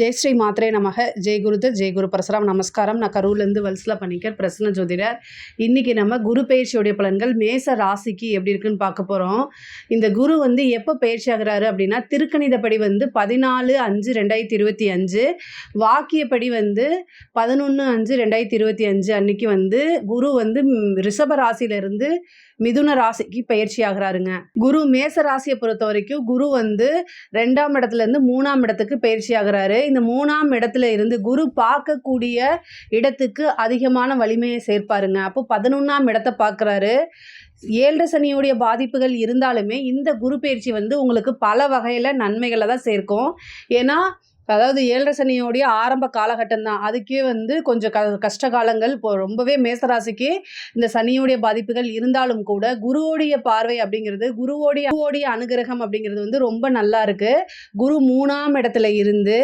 ஜெய் ஸ்ரீ மாத்ரே நமக. ஜெய் குருது ஜெய் குரு பரசுராம். நமஸ்காரம். நான் கரூர்லேருந்து வல்சலா பண்ணிக்கர் பிரசன்ன ஜோதிடர். இன்றைக்கி நம்ம குரு பயிற்சியுடைய பலன்கள் மேச ராசிக்கு எப்படி இருக்குன்னு பார்க்க போகிறோம் இந்த குரு வந்து எப்போ பயிற்சி ஆகிறாரு அப்படின்னா திருக்கணிதப்படி வந்து பதினாலு அஞ்சு ரெண்டாயிரத்தி இருபத்தி அஞ்சு வாக்கியப்படி வந்து பதினொன்று அஞ்சு ரெண்டாயிரத்தி இருபத்தி அஞ்சு அன்னைக்கு வந்து குரு வந்து ரிஷப ராசியிலிருந்து மிதுன ராசிக்கு பயிற்சி ஆகிறாருங்க. குரு மேச ராசியை பொறுத்த வரைக்கும் குரு வந்து ரெண்டாம் இடத்துல இருந்து மூணாம் இடத்துக்கு பயிற்சி ஆகிறாரு. இந்த மூணாம் இடத்துல இருந்து குரு பார்க்கக்கூடிய இடத்துக்கு அதிகமான வலிமையை சேர்ப்பாருங்க. அப்போ பதினொன்றாம் இடத்தை பார்க்குறாரு. ஏழரை சனியுடைய பாதிப்புகள் இருந்தாலுமே இந்த குரு பயிற்சி வந்து உங்களுக்கு பல வகையில் நன்மைகளை தான் சேர்க்கும். ஏன்னா அதாவது ஏழரை சனியோடைய ஆரம்ப காலகட்டம் தான் அதுக்கே வந்து கொஞ்சம் க கஷ்ட காலங்கள். இப்போ ரொம்பவே மேசராசிக்கு இந்த சனியோடைய பாதிப்புகள் இருந்தாலும் கூட குருவோடைய பார்வை அப்படிங்கிறது குருவோடைய குருவோடைய அனுகிரகம் அப்படிங்கிறது வந்து ரொம்ப நல்லா இருக்கு. குரு மூணாம் இடத்துல இருந்து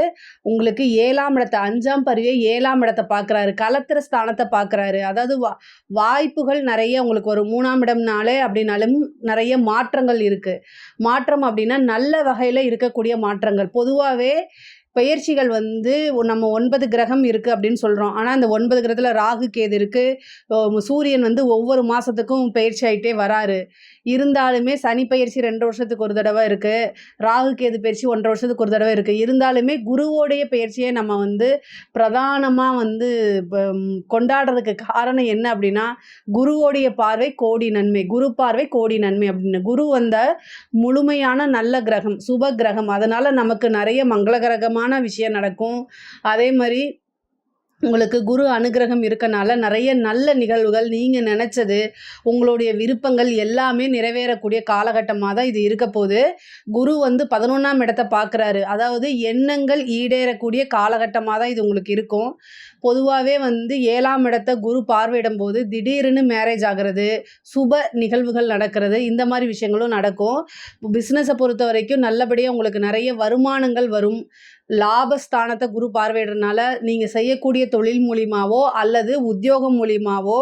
உங்களுக்கு ஏழாம் இடத்தை அஞ்சாம் பருவியை ஏழாம் இடத்தை பார்க்குறாரு. கலத்திர ஸ்தானத்தை பார்க்குறாரு. அதாவது வா வாய்ப்புகள் நிறைய உங்களுக்கு ஒரு மூணாம் இடம்னாலே அப்படின்னாலும் நிறைய மாற்றங்கள் இருக்குது மாற்றம் அப்படின்னா நல்ல வகையில் இருக்கக்கூடிய மாற்றங்கள். பொதுவாகவே பெயர்ச்சிகள் வந்து நம்ம ஒன்பது கிரகம் இருக்குது அப்படின்னு சொல்கிறோம் ஆனால் அந்த ஒன்பது கிரகத்தில் ராகு கேது இருக்குது சூரியன் வந்து ஒவ்வொரு மாதத்துக்கும் பயிற்சி ஆகிட்டே வராரு. இருந்தாலுமே சனி பயிற்சி ரெண்டு வருஷத்துக்கு ஒரு தடவை இருக்குது ராகு கேது பயிற்சி ஒன்றரை வருஷத்துக்கு ஒரு தடவை இருக்குது இருந்தாலுமே குருவோடைய பயிற்சியை நம்ம வந்து பிரதானமாக வந்து கொண்டாடுறதுக்கு காரணம் என்ன அப்படின்னா குருவோடைய பார்வை கோடி நன்மை குரு பார்வை கோடி நன்மை அப்படின்னு. குரு வந்த முழுமையான நல்ல கிரகம் சுப கிரகம். அதனால் நமக்கு நிறைய மங்களகரகமான விஷயம் நடக்கும். அதே மாதிரி உங்களுக்கு குரு அனுகிரகம் இருக்கனால நிறைய நல்ல நிகழ்வுகள் நீங்கள் நினச்சது உங்களுடைய விருப்பங்கள் எல்லாமே நிறைவேறக்கூடிய காலகட்டமாக தான் இது இருக்க போது குரு வந்து பதினொன்றாம் இடத்தை பார்க்குறாரு. அதாவது எண்ணங்கள் ஈடேறக்கூடிய காலகட்டமாக தான் இது உங்களுக்கு இருக்கும். பொதுவாகவே வந்து ஏழாம் இடத்தை குரு பார்வையிடும் போது திடீர்னு மேரேஜ் ஆகிறது சுப நிகழ்வுகள் நடக்கிறது இந்த மாதிரி விஷயங்களும் நடக்கும். பிஸ்னஸை பொறுத்த வரைக்கும் நல்லபடியாக உங்களுக்கு நிறைய வருமானங்கள் வரும். லாபஸ்தானத்தை குரு பார்வையிடுறதுனால நீங்கள் செய்யக்கூடிய தொழில் மூலியமாவோ அல்லது உத்தியோகம் மூலியமாவோ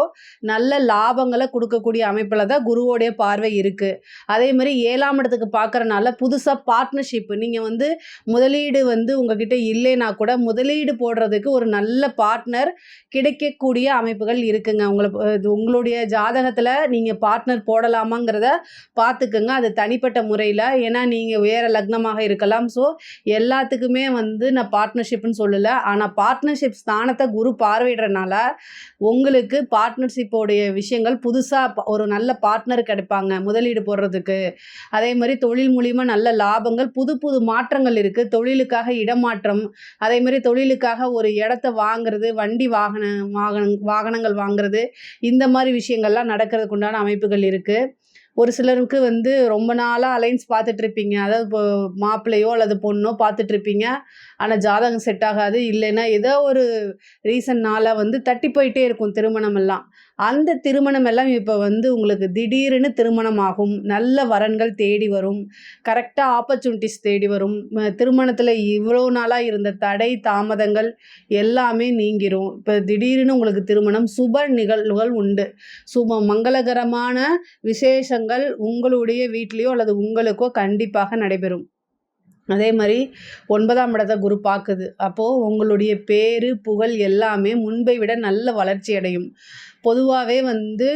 நல்ல லாபங்களை கொடுக்கக்கூடிய அமைப்பில் தான் குருவோடைய பார்வை இருக்குது அதே மாதிரி ஏழாம் இடத்துக்கு பார்க்குறனால புதுசாக பார்ட்னர்ஷிப் நீங்கள் வந்து முதலீடு வந்து உங்ககிட்ட இல்லைன்னா கூட முதலீடு போடுறதுக்கு ஒரு நல்ல பார்ட்னர் கிடைக்கக்கூடிய அமைப்புகள் இருக்குங்க. உங்களை உங்களுடைய ஜாதகத்தில் நீங்கள் பார்ட்னர் போடலாமாங்கிறத பார்த்துக்குங்க. அது தனிப்பட்ட முறையில் ஏன்னா நீங்கள் வேறு லக்னமாக இருக்கலாம். ஸோ எல்லாத்துக்குமே வந்து நான் பார்ட்னர்ஷிப்னு சொல்லலை. ஆனால் பார்ட்னர்ஷிப் ஸ்தானத்தை குரு பார்வையிடுறனால உங்களுக்கு பார்ட்னர்ஷிப்போடைய விஷயங்கள் புதுசாக ஒரு நல்ல பார்ட்னர் கிடைப்பாங்க. முதலீடு போடுறதுக்கு. அதே மாதிரி தொழில் மூலிமா நல்ல லாபங்கள் புது புது மாற்றங்கள் இருக்குது தொழிலுக்காக இடமாற்றம் அதே மாதிரி தொழிலுக்காக ஒரு இடத்த வாங்குறது வண்டி வாகன வாகன வாகனங்கள் வாங்குறது இந்த மாதிரி விஷயங்கள்லாம் நடக்கிறதுக்கு உண்டான அமைப்புகள் இருக்குது ஒரு சிலருக்கு வந்து ரொம்ப நாளாக அலைன்ஸ் பார்த்துட்டு இருப்பீங்க அதாவது இப்போ மாப்பிள்ளையோ அல்லது பொண்ணோ பார்த்துட்டு இருப்பீங்க ஆனால் ஜாதகம் செட் ஆகாது. இல்லைன்னா ஏதோ ஒரு ரீசன்னால் வந்து தட்டி போயிட்டே இருக்கும் திருமணம் எல்லாம். அந்த திருமணம் எல்லாம் இப்போ வந்து உங்களுக்கு திடீர்னு திருமணம் ஆகும் நல்ல வரன்கள் தேடி வரும். கரெக்டாக ஆப்பர்ச்சுனிட்டிஸ் தேடி வரும். திருமணத்தில் இவ்வளோ நாளாக இருந்த தடை தாமதங்கள் எல்லாமே நீங்கிரும். இப்போ திடீர்னு உங்களுக்கு திருமணம் சுப நிகழ்வுகள் உண்டு. சுப மங்களகரமான விசேஷங்கள் உங்களுடைய வீட்லேயோ அல்லது உங்களுக்கோ கண்டிப்பாக நடைபெறும். அதே மாதிரி ஒன்பதாம் இடத்தை குரு பார்க்குது. அப்போது உங்களுடைய பேரு புகழ் எல்லாமே முன்பை விட நல்ல வளர்ச்சி அடையும். பொதுவாகவே வந்து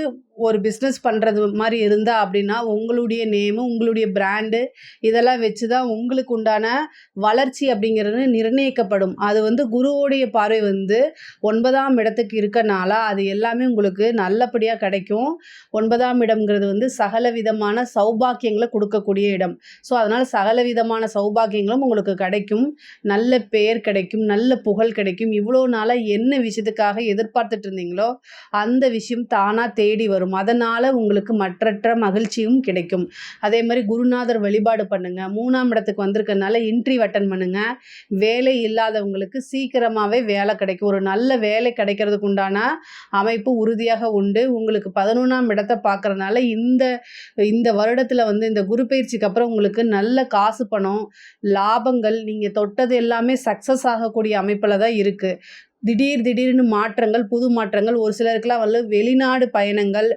ஒரு பிஸ்னஸ் பண்ணுறது மாதிரி இருந்தா அப்படின்னா உங்களுடைய நேமு உங்களுடைய பிராண்டு இதெல்லாம் வச்சு தான் உங்களுக்கு உண்டான வளர்ச்சி அப்படிங்கிறது நிர்ணயிக்கப்படும். அது வந்து குருவோடைய பார்வை வந்து ஒன்பதாம் இடத்துக்கு இருக்கனால அது எல்லாமே உங்களுக்கு நல்லபடியாக கிடைக்கும். ஒன்பதாம் இடம்ங்கிறது வந்து சகல விதமான சௌபாக்கியங்களை கொடுக்கக்கூடிய இடம். ஸோ அதனால் சகல விதமான சௌபாக்கியங்களும் உங்களுக்கு கிடைக்கும். நல்ல பெயர் கிடைக்கும் நல்ல புகழ் கிடைக்கும். இவ்வளோ நாளாக என்ன விஷயத்துக்காக எதிர்பார்த்துட்டு இருந்தீங்களோ அந்த அந்த விஷயம் தானாக தேடி வரும். அதனால் உங்களுக்கு மற்றற்ற மகிழ்ச்சியும் கிடைக்கும். அதே மாதிரி குருநாதர் வழிபாடு பண்ணுங்கள் மூணாம் இடத்துக்கு வந்திருக்கனால இன்ட்ரி அட்டன் பண்ணுங்கள் வேலை இல்லாதவங்களுக்கு சீக்கிரமாகவே வேலை கிடைக்கும். ஒரு நல்ல வேலை கிடைக்கிறதுக்கு உண்டான அமைப்பு உறுதியாக உண்டு. உங்களுக்கு பதினொன்றாம் இடத்தை பார்க்கறதுனால இந்த இந்த வருடத்தில் வந்து இந்த குரு பயிற்சிக்கு அப்புறம் உங்களுக்கு நல்ல காசு பணம் லாபங்கள் நீங்கள் தொட்டது எல்லாமே சக்ஸஸ் ஆகக்கூடிய அமைப்பில் தான் இருக்குது திடீர் திடீர்னு மாற்றங்கள், புது மாற்றங்கள் ஒரு சிலருக்குலாம் வந்து வெளிநாடு பயணங்கள்,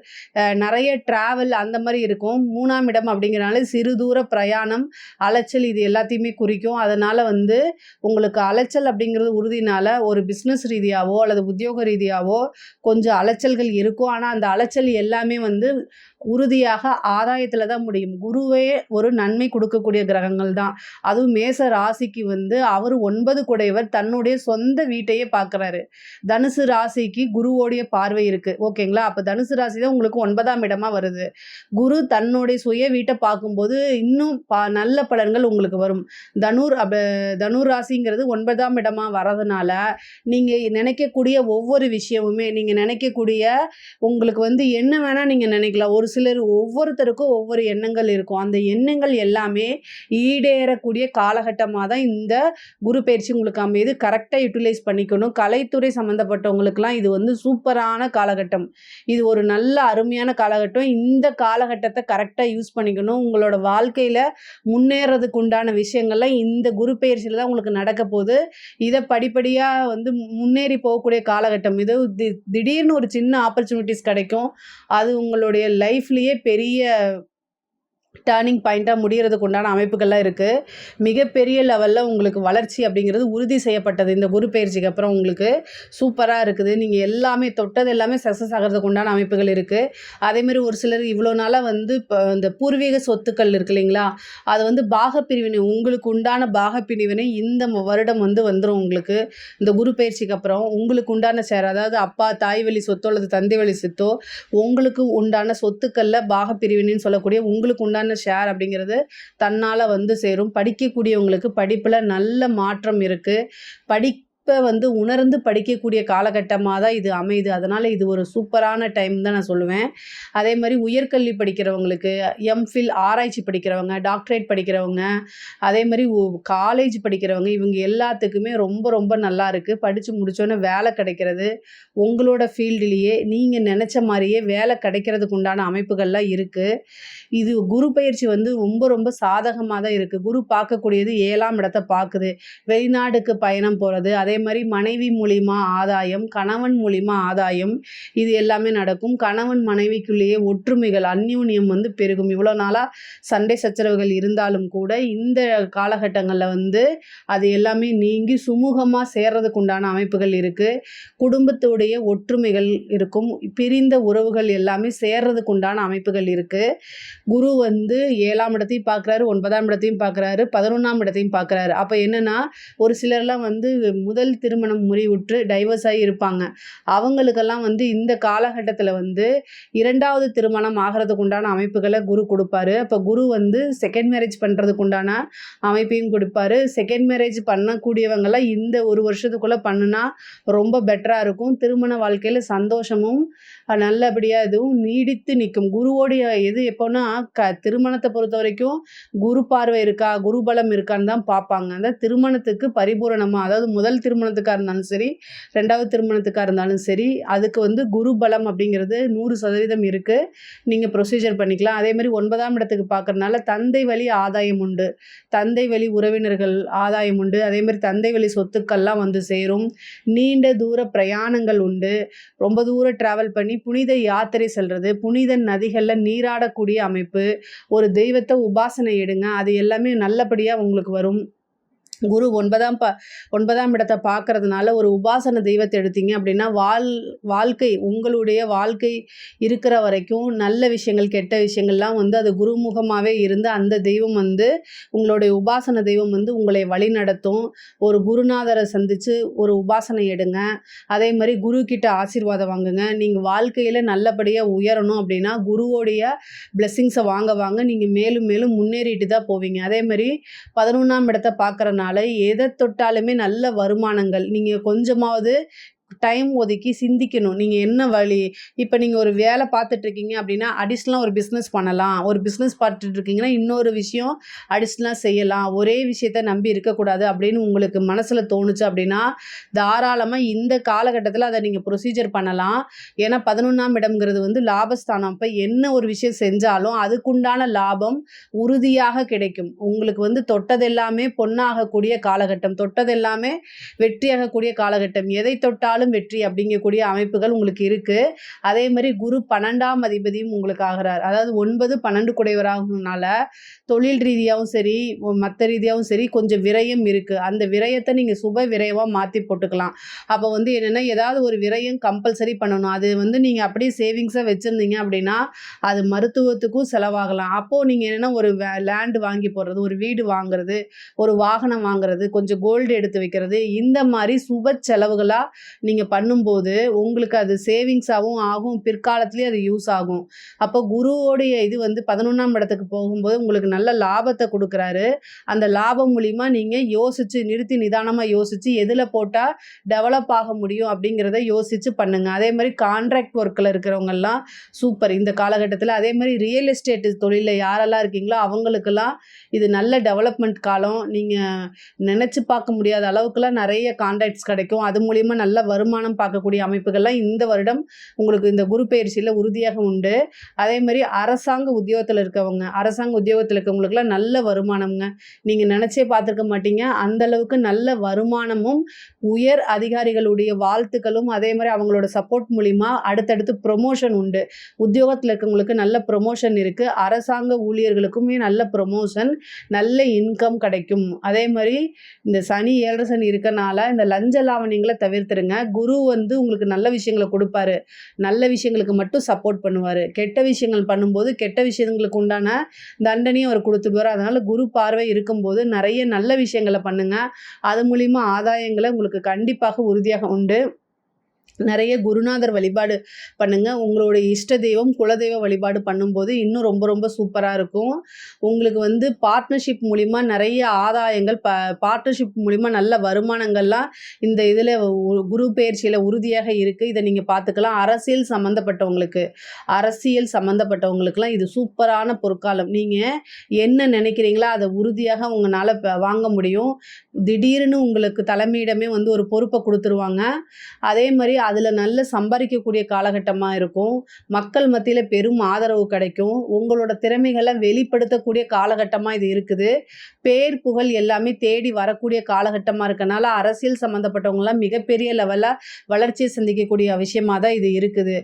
நிறைய ட்ராவல் அந்த மாதிரி இருக்கும். மூணாம் இடம் அப்படிங்கிறனால சிறு தூர பிரயாணம், அலைச்சல் இது எல்லாத்தையுமே குறிக்கும். அதனால் வந்து உங்களுக்கு அலைச்சல் அப்படிங்கிறது உறுதினால ஒரு பிஸ்னஸ் ரீதியாவோ, அல்லது உத்தியோக ரீதியாவோ கொஞ்சம் அலைச்சல்கள் இருக்கும். ஆனால் அந்த அலைச்சல் எல்லாமே வந்து உறுதியாக ஆதாயத்தில் தான் முடியும். குருவே ஒரு நன்மை கொடுக்கக்கூடிய கிரகங்கள் தான். அதுவும் மேச ராசிக்கு வந்து அவர் ஒன்பது குடையவர் தன்னுடைய சொந்த வீட்டையே பார்க்குறாரு. தனுசு ராசிக்கு குருவோடைய பார்வை இருக்கு. ஓகேங்களா? அப்ப தனுசு ராசி தான் உங்களுக்கு ஒன்பதாம் இடமா வருது. குரு தன்னுடைய சுய வீட்டை பார்க்கும்போது இன்னும் ப நல்ல பலன்கள் உங்களுக்கு வரும். தனுர் அப தனுர் ராசிங்கிறது ஒன்பதாம் இடமா வரதுனால, நீங்க நினைக்கக்கூடிய ஒவ்வொரு விஷயமுமே நீங்க நினைக்கக்கூடிய உங்களுக்கு வந்து என்ன வேணா நீங்க நினைக்கலாம். ஒரு சிலர் ஒவ்வொருத்தருக்கும் ஒவ்வொரு எண்ணங்கள் இருக்கும். அந்த எண்ணங்கள் எல்லாமே ஈடேறக்கூடிய காலகட்டமாக தான் இந்த குரு பயிற்சி உங்களுக்கு அமையுது. கரெக்டாக யூட்டிலைஸ் பண்ணிக்கணும். கலைத்துறை சம்மந்தப்பட்டவங்களுக்குலாம் இது வந்து சூப்பரான காலகட்டம். இது ஒரு நல்ல அருமையான காலகட்டம். இந்த காலகட்டத்தை கரெக்டாக யூஸ் பண்ணிக்கணும். உங்களோட வாழ்க்கையில் முன்னேறதுக்கு உண்டான விஷயங்கள்லாம் இந்த குரு பயிற்சியில் தான் உங்களுக்கு நடக்க போகுது இதை படிப்படியாக வந்து முன்னேறி போகக்கூடிய காலகட்டம். இது தி திடீர்னு ஒரு சின்ன ஆப்பர்ச்சுனிட்டிஸ் கிடைக்கும். அது உங்களுடைய லைஃப்லேயே பெரிய டர்னிங் பாயிண்ட்டாக முடிகிறதுக்கு உண்டான அமைப்புகள்லாம் இருக்குது மிகப்பெரிய லெவலில் உங்களுக்கு வளர்ச்சி அப்படிங்கிறது உறுதி செய்யப்பட்டது. இந்த குரு பயிற்சிக்கு அப்புறம் உங்களுக்கு சூப்பராக இருக்குது. நீங்கள் எல்லாமே தொட்டது எல்லாமே சக்ஸஸ் ஆகுறதுக்கு உண்டான அமைப்புகள் இருக்குது அதேமாரி ஒரு சிலர் இவ்வளோ நாளாக வந்து இப்போ இந்த பூர்வீக சொத்துக்கள் இருக்கு இல்லைங்களா? அது வந்து பாகப்பிரிவினை உங்களுக்கு உண்டான பாகப்பிரிவினை இந்த வருடம் வந்து வந்துடும் உங்களுக்கு. இந்த குரு பயிற்சிக்கு அப்புறம் உங்களுக்கு உண்டான சேர் அதாவது அப்பா, தாய் வழி சொத்தோ அல்லது தந்தை வழி சொத்தோ, உங்களுக்கு உண்டான சொத்துக்களில் பாகப்பிரிவினைன்னு சொல்லக்கூடிய உங்களுக்கு உண்டான ஷேர் அப்படிங்கிறது தன்னால் வந்து சேரும். படிக்கக்கூடியவங்களுக்கு படிப்பில் நல்ல மாற்றம் இருக்கு. இப்போ வந்து உணர்ந்து படிக்கக்கூடிய காலகட்டமாக தான் இது அமையுது. அதனால் இது ஒரு சூப்பரான டைம் தான் நான் சொல்லுவேன். அதே மாதிரி உயர்கல்வி படிக்கிறவங்களுக்கு, எம்.ஃபில் ஆராய்ச்சி படிக்கிறவங்க, டாக்டரேட் படிக்கிறவங்க, அதே மாதிரி காலேஜ் படிக்கிறவங்க இவங்க எல்லாத்துக்குமே ரொம்ப ரொம்ப நல்லா இருக்குது படித்து முடித்தோன்னே வேலை கிடைக்கிறது, உங்களோட ஃபீல்டுலேயே நீங்கள் நினச்ச மாதிரியே வேலை கிடைக்கிறதுக்கு உண்டான அமைப்புகள்லாம் இருக்குது இது குரு பயிற்சி வந்து ரொம்ப ரொம்ப சாதகமாக தான் இருக்குது குரு பார்க்கக்கூடியது ஏழாம் இடத்த பார்க்குது. வெளிநாடுக்கு பயணம் அதே மாதிரி மனைவி மூலிமா ஆதாயம், கணவன் மூலிமா ஆதாயம் இது எல்லாமே நடக்கும். கணவன் மனைவிக்குள்ளேயே ஒற்றுமைகள், அந்யூன்யம் வந்து பெருகும். இவ்வளோ நாளாக சண்டை சச்சரவுகள் இருந்தாலும் கூட இந்த காலகட்டங்களில் வந்து அது எல்லாமே நீங்கி சுமூகமாக சேர்றதுக்கு உண்டான அமைப்புகள் இருக்குது குடும்பத்துடைய ஒற்றுமைகள் இருக்கும். பிரிந்த உறவுகள் எல்லாமே சேர்றதுக்கு உண்டான அமைப்புகள் இருக்குது குரு வந்து ஏழாம் இடத்தையும் பார்க்குறாரு, ஒன்பதாம் இடத்தையும் பார்க்குறாரு, 11ஆம் இடத்தையும் பார்க்குறாரு. அப்போ என்னென்னா ஒரு சிலர்லாம் வந்து முதல் திருமணம் முறிவுற்று டைவர்ஸ் ஆகி இருப்பாங்க. அவங்களுக்கெல்லாம் வந்து இந்த காலகட்டத்தில் வந்து இரண்டாவது திருமணம் ஆகுறதுக்கு உண்டான குரு கொடுப்பாரு அப்போ குரு வந்து செகண்ட் மேரேஜ் பண்ணுறதுக்கு உண்டான அமைப்பையும் கொடுப்பாரு செகண்ட் மேரேஜ் பண்ணக்கூடியவங்கெல்லாம் இந்த ஒரு வருஷத்துக்குள்ளே பண்ணுனா ரொம்ப பெட்டராக இருக்கும். திருமண வாழ்க்கையில் சந்தோஷமும், நல்லபடியாக இதுவும் நீடித்து நிற்கும் குருவோடைய இது எப்போன்னா, க திருமணத்தை பொறுத்த வரைக்கும் குரு பார்வை இருக்கா, குரு பலம் இருக்கான்னு தான் பார்ப்பாங்க. அந்த திருமணத்துக்கு பரிபூரணமாக அதாவது முதல் திருமணத்துக்காக இருந்தாலும் சரி, ரெண்டாவது திருமணத்துக்காக இருந்தாலும் சரி, அதுக்கு வந்து குரு பலம் அப்படிங்கிறது நூறு சதவீதம் இருக்குது நீங்கள் ப்ரொசீஜர் பண்ணிக்கலாம். அதேமாதிரி ஒன்பதாம் இடத்துக்கு பார்க்குறதுனால தந்தை வழி ஆதாயம் உண்டு. தந்தை வழி உறவினர்கள் ஆதாயம் உண்டு. அதேமாரி தந்தை வழி சொத்துக்கள்லாம் வந்து சேரும். நீண்ட தூர பிரயாணங்கள் உண்டு. ரொம்ப தூரம் ட்ராவல் பண்ணி புனித யாத்திரை செல்வது புனித நதிகளில் நீராடக்கூடிய அமைப்பு, ஒரு தெய்வத்தை உபாசனை எடுங்க. அது எல்லாமே நல்லபடியாக உங்களுக்கு வரும். குரு ஒன்பதாம் ப ஒன்பதாம் இடத்தை பார்க்கறதுனால ஒரு உபாசன தெய்வத்தை எடுத்தீங்க அப்படின்னா, வாழ் வாழ்க்கை உங்களுடைய வாழ்க்கை இருக்கிற வரைக்கும் நல்ல விஷயங்கள், கெட்ட விஷயங்கள்லாம் வந்து அது குருமுகமாகவே இருந்து அந்த தெய்வம் வந்து உங்களுடைய உபாசன தெய்வம் வந்து உங்களை வழிநடத்தும். ஒரு குருநாதரை சந்திச்சு ஒரு உபாசனை எடுங்க. மாதிரி குரு கிட்ட ஆசீர்வாதம் வாங்குங்க. நீங்கள் வாழ்க்கையில் நல்லபடியாக உயரணும் அப்படின்னா, குருவோடைய பிளெஸ்ஸிங்ஸ வாங்க வாங்க நீங்கள் மேலும் மேலும் முன்னேறிட்டு தான் போவீங்க. அதே மாதிரி பதினொன்றாம் இடத்த பார்க்குறனால எத தொட்டாலுமே நல்ல வருமானங்கள். நீங்கள் கொஞ்சமாவது டைம் ஒதுக்கி சிந்திக்கணும். நீங்கள் என்ன வழி? இப்போ நீங்கள் ஒரு வேலை பார்த்துட்ருக்கீங்க அப்படின்னா அடிஷ்னலாக ஒரு பிஸ்னஸ் பண்ணலாம். ஒரு பிஸ்னஸ் பார்த்துட்ருக்கீங்கன்னா இன்னொரு விஷயம் அடிஷ்னலாக செய்யலாம். ஒரே விஷயத்த நம்பி இருக்கக்கூடாது அப்படின்னு உங்களுக்கு மனசில் தோணுச்சு அப்படின்னா தாராளமாக இந்த காலகட்டத்தில் அதை நீங்கள் ப்ரொசீஜர் பண்ணலாம். ஏன்னா பதினொன்றாம் இடம்ங்கிறது வந்து லாபஸ்தானம். அப்போ என்ன ஒரு விஷயம் செஞ்சாலும் அதுக்குண்டான லாபம் உறுதியாக கிடைக்கும். உங்களுக்கு வந்து தொட்டதெல்லாமே பொண்ணாகக்கூடிய காலகட்டம். தொட்டதெல்லாமே வெற்றியாகக்கூடிய காலகட்டம். எதை தொட்டாலும் வெற்றி அப்படிங்கக்கூடிய அமைப்புகள் உங்களுக்கு இருக்குது அதே மாதிரி குரு பன்னெண்டாம் அதிபதியும் உங்களுக்கு ஆகிறார். அதாவது ஒன்பது பன்னெண்டு குடையவராகனால தொழில் ரீதியாகவும் சரி மற்ற ரீதியாகவும் சரி கொஞ்சம் விரயம் இருக்குது அந்த விரயத்தை நீங்கள் சுப விரயமாக மாற்றி போட்டுக்கலாம். அப்போ வந்து என்னென்னா ஏதாவது ஒரு விரயம் கம்பல்சரி பண்ணணும். அது வந்து நீங்கள் அப்படியே சேவிங்ஸாக வச்சுருந்தீங்க அப்படின்னா அது மருத்துவத்துக்கும் செலவாகலாம். அப்போது நீங்கள் என்னென்னா ஒரு லேண்டு வாங்கி போடுறது ஒரு வீடு வாங்குறது ஒரு வாகனம் வாங்குறது கொஞ்சம் கோல்டு எடுத்து வைக்கிறது இந்த மாதிரி சுப செலவுகளாக நீங்கள் பண்ணும்போது உங்களுக்கு அது சேவிங்ஸாகவும் ஆகும் பிற்காலத்துலேயும் அது யூஸ் ஆகும். அப்போ குருவோடைய இது வந்து பதினொன்றாம் இடத்துக்கு போகும்போது உங்களுக்கு நல்ல லாபத்தை கொடுக்குறாரு. அந்த லாபம் மூலிமா நீங்கள் யோசித்து நிறுத்தி நிதானமாக யோசித்து எதில் போட்டால் டெவலப் ஆக முடியும் அப்படிங்கிறத யோசித்து பண்ணுங்கள் அதே மாதிரி கான்ட்ராக்ட் ஒர்க்கில் இருக்கிறவங்கெல்லாம் சூப்பர் இந்த காலகட்டத்தில் அதே மாதிரி ரியல் எஸ்டேட் தொழிலில் யாரெல்லாம் இருக்கீங்களோ அவங்களுக்கெல்லாம் இது நல்ல டெவலப்மெண்ட் காலம். நீங்கள் நினச்சி பார்க்க முடியாத அளவுக்குலாம் நிறைய கான்ட்ராக்ட்ஸ் கிடைக்கும். அது மூலிமா நல்ல வருமானம் பார்க்கக்கூடிய அமைப்புகள்லாம் இந்த வருடம் உங்களுக்கு இந்த குரு பயிற்சியில் உறுதியாக உண்டு. அதே மாதிரி அரசாங்க உத்தியோகத்தில் இருக்கவங்க அரசாங்க உத்தியோகத்தில் இருக்கவங்களுக்குலாம் நல்ல வருமானம்ங்க. நீங்கள் நினச்சே பார்த்துருக்க மாட்டீங்க. அந்த அளவுக்கு நல்ல வருமானமும் உயர் அதிகாரிகளுடைய வாழ்த்துக்களும் அதே மாதிரி அவங்களோட சப்போர்ட் மூலிமா அடுத்தடுத்து ப்ரொமோஷன் உண்டு. உத்தியோகத்தில் இருக்கவங்களுக்கு நல்ல ப்ரொமோஷன் இருக்குது அரசாங்க ஊழியர்களுக்குமே நல்ல ப்ரொமோஷன் நல்ல இன்கம் கிடைக்கும். அதே மாதிரி இந்த சனி ஏழரை சனி இருக்கனால இந்த லஞ்ச லாவணியங்களை தவிர்த்துருங்க குரு வந்து உங்களுக்கு நல்ல விஷயங்களை கொடுப்பாரு. நல்ல விஷயங்களுக்கு மட்டும் சப்போர்ட் பண்ணுவார். கெட்ட விஷயங்கள் பண்ணும்போது கெட்ட விஷயங்களுக்கு உண்டான தண்டனையும் அவர் கொடுத்துடுவார். அதனால் குரு பார்வை இருக்கும்போது நிறைய நல்ல விஷயங்களை பண்ணுங்கள் அது மூலிமா ஆதாயங்களை உங்களுக்கு கண்டிப்பாக உறுதியாக உண்டு. நிறைய குருநாதர் வழிபாடு பண்ணுங்கள் உங்களுடைய இஷ்ட தெய்வம் குலதெய்வ வழிபாடு பண்ணும்போது இன்னும் ரொம்ப ரொம்ப சூப்பராக இருக்கும். உங்களுக்கு வந்து பார்ட்னர்ஷிப் மூலிமா நிறைய ஆதாயங்கள் ப பார்ட்னர்ஷிப் மூலிமா நல்ல வருமானங்கள்லாம் இந்த இதில் குரு பயிற்சியில் உறுதியாக இருக்குது இதை நீங்கள் பார்த்துக்கலாம். அரசியல் சம்மந்தப்பட்டவங்களுக்கு அரசியல் சம்மந்தப்பட்டவங்களுக்குலாம் இது சூப்பரான பொற்காலம். நீங்கள் என்ன நினைக்கிறீங்களோ அதை உறுதியாக உங்களால் வாங்க முடியும். திடீர்னு உங்களுக்கு தலைமையிடமே வந்து ஒரு பொறுப்பை கொடுத்துருவாங்க. அதே மாதிரி அதில் நல்ல சம்பாதிக்கக்கூடிய காலகட்டமாக இருக்கும். மக்கள் மத்தியில் பெரும் ஆதரவு கிடைக்கும். உங்களோட திறமைகளை வெளிப்படுத்தக்கூடிய காலகட்டமாக இது இருக்குது. பேர் புகழ் எல்லாமே தேடி வரக்கூடிய காலகட்டமாக இருக்கனால அரசியல் சம்மந்தப்பட்டவங்களாம் மிகப்பெரிய லெவலில் வளர்ச்சியை சந்திக்கக்கூடிய விஷயமாக தான் இது இருக்குது.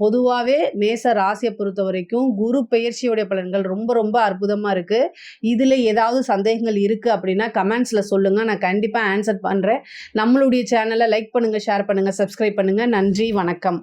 பொதுவாகவே மேச ராசியை பொறுத்த வரைக்கும் குரு பெயர்ச்சியோடைய பலன்கள் ரொம்ப ரொம்ப அற்புதமாக இருக்குது இதில் ஏதாவது சந்தேகங்கள் இருக்குது அப்படின்னா கமெண்ட்ஸில் சொல்லுங்கள் நான் கண்டிப்பாக ஆன்சர் பண்ணுறேன் நம்மளுடைய சேனலை லைக் பண்ணுங்கள் ஷேர் பண்ணுங்கள் சப்ஸ்கிரைப் பண்ணுங்கள் நன்றி வணக்கம்.